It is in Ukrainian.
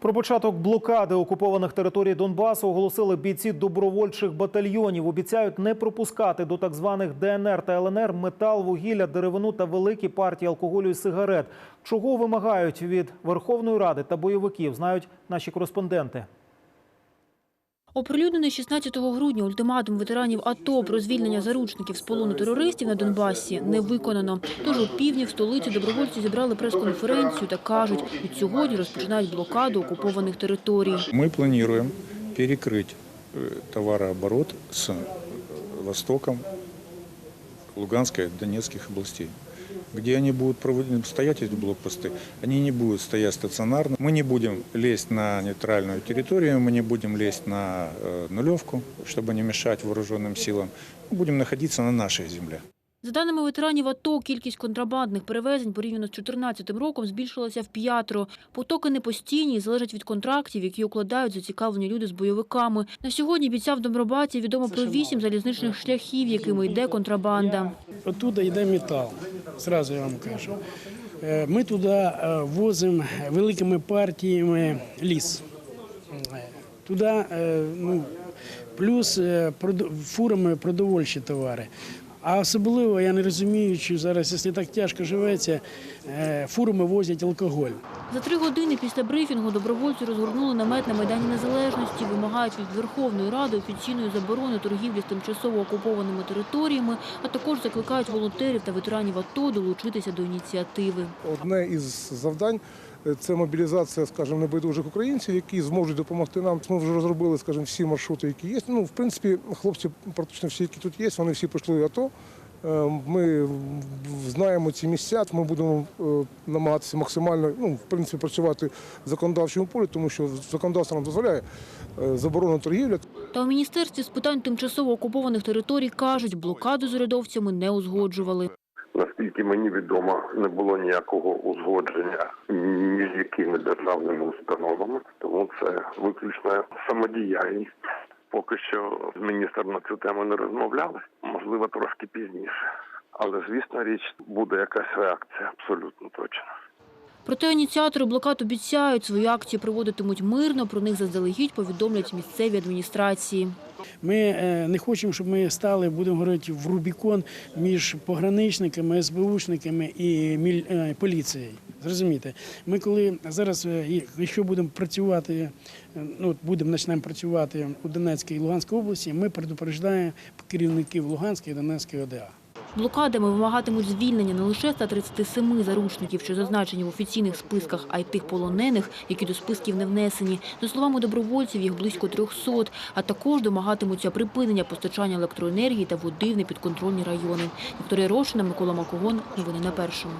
Про початок блокади окупованих територій Донбасу оголосили бійці добровольчих батальйонів. Обіцяють не пропускати до так званих ДНР та ЛНР метал, вугілля, деревину та великі партії алкоголю і сигарет. Чого вимагають від Верховної Ради та бойовиків, знають наші кореспонденти. Оприлюднений 16 грудня ультиматум ветеранів АТО про звільнення заручників з полону терористів на Донбасі не виконано. Тож у півдні в столиці добровольці зібрали прес-конференцію та кажуть, від сьогодні розпочинають блокаду окупованих територій. Мы планируем перекрыть э, товарооборот с э, Востоком Луганской и Донецких областей. Где они будут проводить, стоять, эти блокпосты, они не будут стоять стационарно. Мы не будем лезть на нейтральную территорию, мы не будем лезть на э, нулевку, чтобы не мешать вооруженным силам. Мы будем находиться на нашей земле. За даними ветеранів АТО, кількість контрабандних перевезень порівняно з 2014 роком збільшилася в п'ятеро. Потоки не постійні і залежать від контрактів, які укладають зацікавлені люди з бойовиками. На сьогодні бійцям в Добробаті відомо про вісім залізничних шляхів, якими йде контрабанда. Оттуда йде метал, зразу я вам кажу. Е, Ми туди е, возимо великими партіями ліс. Е, Туди ну, плюс фурами продовольчі товари. А особливо я не розумію, чи зараз, якщо так тяжко живеться, е, фурами возять алкоголь. За три години після брифінгу добровольці розгорнули намет на Майдані Незалежності, вимагають від Верховної Ради офіційної заборони торгівлі з тимчасово окупованими територіями, а також закликають волонтерів та ветеранів АТО долучитися до ініціативи. Одне із завдань це мобілізація, скажімо, небайдужих українців, які зможуть допомогти нам. Ми вже розробили, скажімо, всі маршрути, які є. Ну, в принципі, хлопці, практично всі, які тут є, вони всі пройшли АТО. Е, Ми знаємо ці місця, ми будемо е, намагатися максимально, ну, в принципі, працювати в законодавчому полі, тому що законодавство нам дозволяє е, заборону торгівлі. Та у міністерстві з питань тимчасово окупованих територій кажуть, блокаду з урядовцями не узгоджували. Наскільки мені відомо, не було ніякого узгодження між якими державними установами, тому це виключно самодіяльність. Поки що з міністром на цю тему не розмовляли, можливо, трошки пізніше. Але звісно, річ буде якась реакція, абсолютно точно. Проте ініціатори блокад обіцяють, свої акції проводитимуть мирно, про них заздалегідь повідомлять місцеві адміністрації. Ми е, не хочемо, щоб ми стали, будемо говорити, в Рубікон між пограничниками, СБУшниками і е, поліцією. Зрозумієте, ми коли зараз, е, якщо будемо працювати, ну будемо почнемо працювати у Донецькій і Луганській області, ми предупреждаємо керівників Луганської і Донецької ОДА. Блокадами вимагатимуть звільнення не лише 137 заручників, що зазначені в офіційних списках, а й тих полонених, які до списків не внесені. За словами добровольців, їх близько 300, а також домагатимуться припинення постачання електроенергії та води в непідконтрольні райони. Вікторія Рошина, Микола Макогон. Новини на першому.